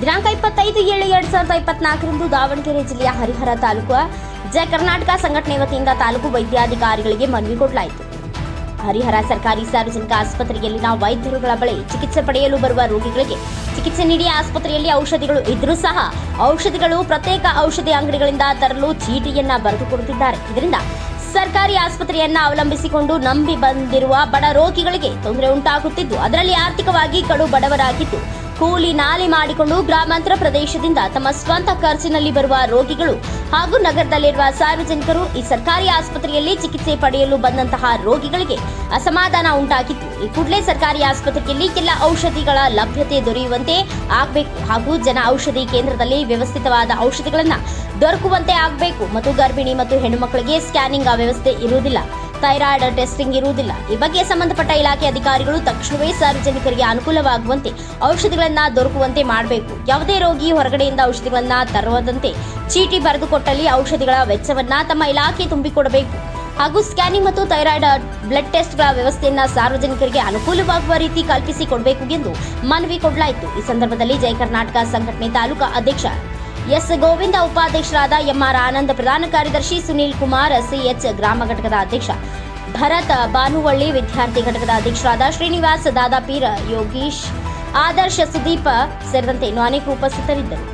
ದಿನಾಂಕ ಇಪ್ಪತ್ತೈದು ಏಳು ಎರಡ್ ಸಾವಿರದ ಇಪ್ಪತ್ನಾಲ್ಕರಂದು ದಾವಣಗೆರೆ ಜಿಲ್ಲೆಯ ಹರಿಹರ ತಾಲೂಕು ಜಯ ಕರ್ನಾಟಕ ಸಂಘಟನೆ ವತಿಯಿಂದ ತಾಲೂಕು ವೈದ್ಯಾಧಿಕಾರಿಗಳಿಗೆ ಮನವಿ ಕೊಡಲಾಯಿತು. ಹರಿಹರ ಸರ್ಕಾರಿ ಸಾರ್ವಜನಿಕ ಆಸ್ಪತ್ರೆಯಲ್ಲಿನ ವೈದ್ಯರುಗಳ ಬಳಿ ಚಿಕಿತ್ಸೆ ಪಡೆಯಲು ಬರುವ ರೋಗಿಗಳಿಗೆ ಚಿಕಿತ್ಸೆ ನೀಡಿ ಆಸ್ಪತ್ರೆಯಲ್ಲಿ ಔಷಧಿಗಳು ಇದ್ರೂ ಸಹ ಔಷಧಿಗಳು ಪ್ರತ್ಯೇಕ ಔಷಧಿ ಅಂಗಡಿಗಳಿಂದ ತರಲು ಚೀಟಿಯನ್ನ ಬರೆದುಕೊಡುತ್ತಿದ್ದಾರೆ ಇದರಿಂದ ಸರ್ಕಾರಿ ಆಸ್ಪತ್ರೆಯನ್ನ ಅವಲಂಬಿಸಿಕೊಂಡು ನಂಬಿ ಬಂದಿರುವ ಬಡ ರೋಗಿಗಳಿಗೆ ತೊಂದರೆ ಉಂಟಾಗುತ್ತಿದ್ದು, ಅದರಲ್ಲಿ ಆರ್ಥಿಕವಾಗಿ ಕಡು ಬಡವರಾಗಿದ್ದು ಕೂಲಿ ನಾಲಿ ಮಾಡಿಕೊಂಡು ಗ್ರಾಮಾಂತರ ಪ್ರದೇಶದಿಂದ ತಮ್ಮ ಸ್ವಂತ ಖರ್ಚಿನಲ್ಲಿ ಬರುವ ರೋಗಿಗಳು ಹಾಗೂ ನಗರದಲ್ಲಿರುವ ಸಾರ್ವಜನಿಕರು ಈ ಸರ್ಕಾರಿ ಆಸ್ಪತ್ರೆಯಲ್ಲಿ ಚಿಕಿತ್ಸೆ ಪಡೆಯಲು ಬಂದಂತಹ ರೋಗಿಗಳಿಗೆ ಅಸಮಾಧಾನ ಉಂಟಾಗಿತ್ತು ಈ ಕೂಡಲೇ ಸರ್ಕಾರಿ ಆಸ್ಪತ್ರೆಯಲ್ಲಿ ಎಲ್ಲ ಔಷಧಿಗಳ ಲಭ್ಯತೆ ದೊರೆಯುವಂತೆ ಆಗಬೇಕು ಹಾಗೂ ಜನ ಔಷಧಿ ಕೇಂದ್ರದಲ್ಲಿ ವ್ಯವಸ್ಥಿತವಾದ ಔಷಧಿಗಳನ್ನು ದೊರಕುವಂತೆ ಆಗಬೇಕು ಮತ್ತು ಗರ್ಭಿಣಿ ಮತ್ತು ಹೆಣ್ಣು ಮಕ್ಕಳಿಗೆ ಸ್ಕ್ಯಾನಿಂಗ್ ವ್ಯವಸ್ಥೆ ಇರುವುದಿಲ್ಲ. ಥೈರಾಯ್ಡ್ ಟೆಸ್ಟಿಂಗ್ ಇರುವುದಿಲ್ಲ. ಈ ಬಗ್ಗೆ ಸಂಬಂಧಪಟ್ಟ ಇಲಾಖೆ ಅಧಿಕಾರಿಗಳು ತಕ್ಷಣವೇ ಸಾರ್ವಜನಿಕರಿಗೆ ಅನುಕೂಲವಾಗುವಂತೆ ಔಷಧಿಗಳನ್ನ ದೊರಕುವಂತೆ ಮಾಡಬೇಕು. ಯಾವುದೇ ರೋಗಿ ಹೊರಗಡೆಯಿಂದ ಔಷಧಿಗಳನ್ನ ತರುವದಂತೆ ಚೀಟಿ ಬರೆದುಕೊಟ್ಟಲ್ಲಿ ಔಷಧಿಗಳ ವೆಚ್ಚವನ್ನ ತಮ್ಮ ಇಲಾಖೆ ತುಂಬಿಕೊಡಬೇಕು. ಹಾಗೂ ಸ್ಕ್ಯಾನಿಂಗ್ ಮತ್ತು ಥೈರಾಯ್ಡ್ ಬ್ಲಡ್ ಟೆಸ್ಟ್ಗಳ ವ್ಯವಸ್ಥೆಯನ್ನು ಸಾರ್ವಜನಿಕರಿಗೆ ಅನುಕೂಲವಾಗುವ ರೀತಿ ಕಲ್ಪಿಸಿ ಕೊಡಬೇಕು ಎಂದು ಮನವಿ ಕೊಡಲಾಯಿತು. ಈ ಸಂದರ್ಭದಲ್ಲಿ ಜಯ ಕರ್ನಾಟಕ ಸಂಘಟನೆ ತಾಲೂಕಾ ಅಧ್ಯಕ್ಷ ಎಸ್. ಗೋವಿಂದ ಉಪಾಧ್ಯಕ್ಷರಾದ ಎಂಆರ್ ಆನಂದ್ ಪ್ರಧಾನ ಕಾರ್ಯದರ್ಶಿ ಸುನೀಲ್ ಕುಮಾರ್ ಸಿಎಚ್ ಗ್ರಾಮ ಘಟಕದ ಅಧ್ಯಕ್ಷ ಭರತ್ ಬಾನುವಳ್ಳಿ ವಿದ್ಯಾರ್ಥಿ ಘಟಕದ ಅಧ್ಯಕ್ಷರಾದ ಶ್ರೀನಿವಾಸ್ ದಾದಾಪೀರ ಯೋಗೀಶ್ ಆದರ್ಶ ಸುದೀಪ ಸೇರಿದಂತೆ ಇನ್ನು ಅನೇಕ ಉಪಸ್ಥಿತರಿದ್ದರು.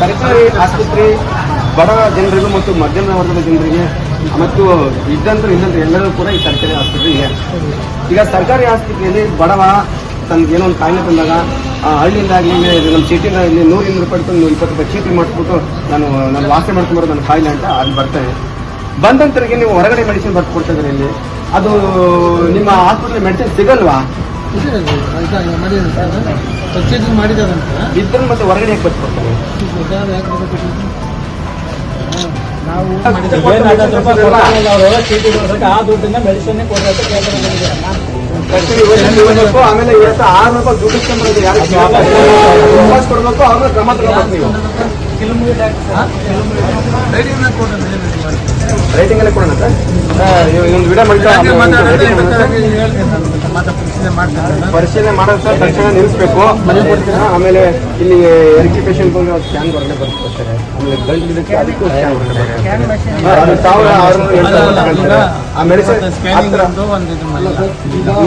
ಸರ್ಕಾರಿ ಆಸ್ಪತ್ರೆ ಬಡ ಜನರಿಗೂ ಮತ್ತು ಮಧ್ಯಮ ವರ್ಗದ ಜನರಿಗೆ ಮತ್ತು ಇದ್ದಂತರು ಇದ್ದಂತರು ಎಲ್ಲರೂ ಕೂಡ ಈ ಸರ್ಕಾರಿ ಆಸ್ಪತ್ರೆ ಇದೆ ಈಗ ಸರ್ಕಾರಿ ಆಸ್ಪತ್ರೆಯಲ್ಲಿ ಬಡವ ತನಗೆ ಏನೋ ಒಂದು ಕಾಯಿಲೆ ಬಂದಾಗ, ಆ ಹಳ್ಳಿಯಿಂದಾಗಲಿ ನಮ್ಮ ಚೀಟಿನ ಇಲ್ಲಿ ನೂರು ಇನ್ನೂರು ರೂಪಾಯಿ ತಂದು ಇಪ್ಪತ್ತು ರೂಪಾಯಿ ಚೀಟಿ ಮಾಡಿಸ್ಬಿಟ್ಟು ನಾನು ನಾನು ವಾಸನೆ ಮಾಡ್ಕೊಂಬರೋದು ನನ್ನ ಕಾಯಿಲೆ ಅಂತ ಅದು ಬರ್ತೇನೆ ಬಂದಂತರಿಗೆ ನೀವು ಹೊರಗಡೆ ಮೆಡಿಸಿನ್ ಬರ್ತು ಕೊಡ್ತಿದ್ರೆ ಇಲ್ಲಿ. ಅದು ನಿಮ್ಮ ಆಸ್ಪತ್ರೆ ಮೆಡಿಸಿನ್ ಸಿಗಲ್ವಾ? ಪರ್ಚೇಸಿಂಗ್ ಇದ್ರ ಮತ್ತೆ ಹೊರಗಡೆ ಹೇಗೆ ಬರ್ತು ಕೊಡ್ತಾರೆ? ನಾವು ಆ ದುಡ್ಡನ್ನ ಮೆಡಿಸಿನ್ ಕೊಡಬೇಕು ಇವತ್ತು ಇವತ್ತು ಆಮೇಲೆ ಇವತ್ತು ಆರು ರೂಪಾಯಿ ದುಡ್ಡು ಇಸ್ಕೊಂಡ್ಬರೋದು ಯಾರು ವಾಪಸ್ ಕೊಡ್ಬೇಕು ಅವ್ರನ್ನ ಕ್ರಮ ತಗೋಬೇಕು ನೀವು ರೇಟಿಂಗ್ ಎಲ್ಲ ಕೊಡೋಣ ಸರ್ ಒಂದು ವಿಡಿಯೋ ಮಾಡ್ತಾ ಪರಿಶೀಲನೆ ಮಾಡೋದು ಸರ್ ತಕ್ಷಣ ನಿಲ್ಲಿಸ್ಬೇಕು. ಆಮೇಲೆ ಇಲ್ಲಿ ಎಲ್ಕಿ ಪೇಷಂಟ್ ಸ್ಕ್ಯಾನ್ ಹೊರಗಡೆ ಬರ್ತಾರೆ ಆಮೇಲೆ ಗಂಟು ಗಿಡಕ್ಕೆ ಅದಕ್ಕೂ ಸ್ಕ್ಯಾನ್ ಹೊರಗಡೆ ಸಾವಿರ ಆರುನೂರು. ಆ ಮೆಡಿಸಿನ್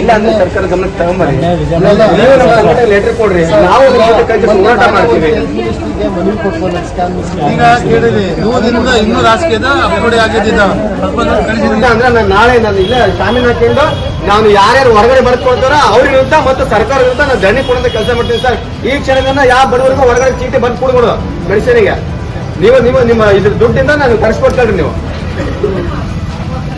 ಇಲ್ಲ ಅಂದ್ರೆ ಸರ್ಕಾರ ಗಮನಕ್ಕೆ ತಗೊಂಬರಿ ಲೆಟರ್ ಕೊಡ್ರಿ. ನಾವು ಹೋರಾಟ ಮಾಡ್ತೀವಿ. ಮನವಿ ಕೊಟ್ಕೊಂಡು ಸ್ಕ್ಯಾನ್ ಈಗ ಕೇಳಿದೆ ನೂರಿಂದ ಇನ್ನೂ ರಾಜಕೀಯದ ಅಪ್ಗಡೆ ಆಗಿದ್ದ ಅಂದ್ರೆ ನಾನು ನಾಳೆ ನಾನು ಇಲ್ಲ ಶಾಮೀಲ್ ಹಾಕೊಂಡು ನಾನು ಯಾರ್ಯಾರು ಹೊರಗಡೆ ಬರ್ಕೊಳ್ತಾರೋ ಅವ್ರ ವಿರುದ್ಧ ಮತ್ತು ಸರ್ಕಾರ ವಿರುದ್ಧ ನಾನು ದಂಡಿ ಕೊಡೋಂತ ಕೆಲಸ ಮಾಡ್ತೀನಿ ಸರ್. ಈ ಕ್ಷಣದಿಂದ ಯಾವ ಬಡವರಿಗೂ ಹೊರಗಡೆ ಚೀಟಿ ಬಂದು ಕೊಡ್ಬೋದು ಮೆಡಿಸಿನಿಗೆ. ನೀವು ನೀವು ನಿಮ್ಮ ಇದ್ರ ದುಡ್ಡಿಂದ ನಾನು ಕರೆಸ್ಕೊಡ್ತಾ ನೀವು.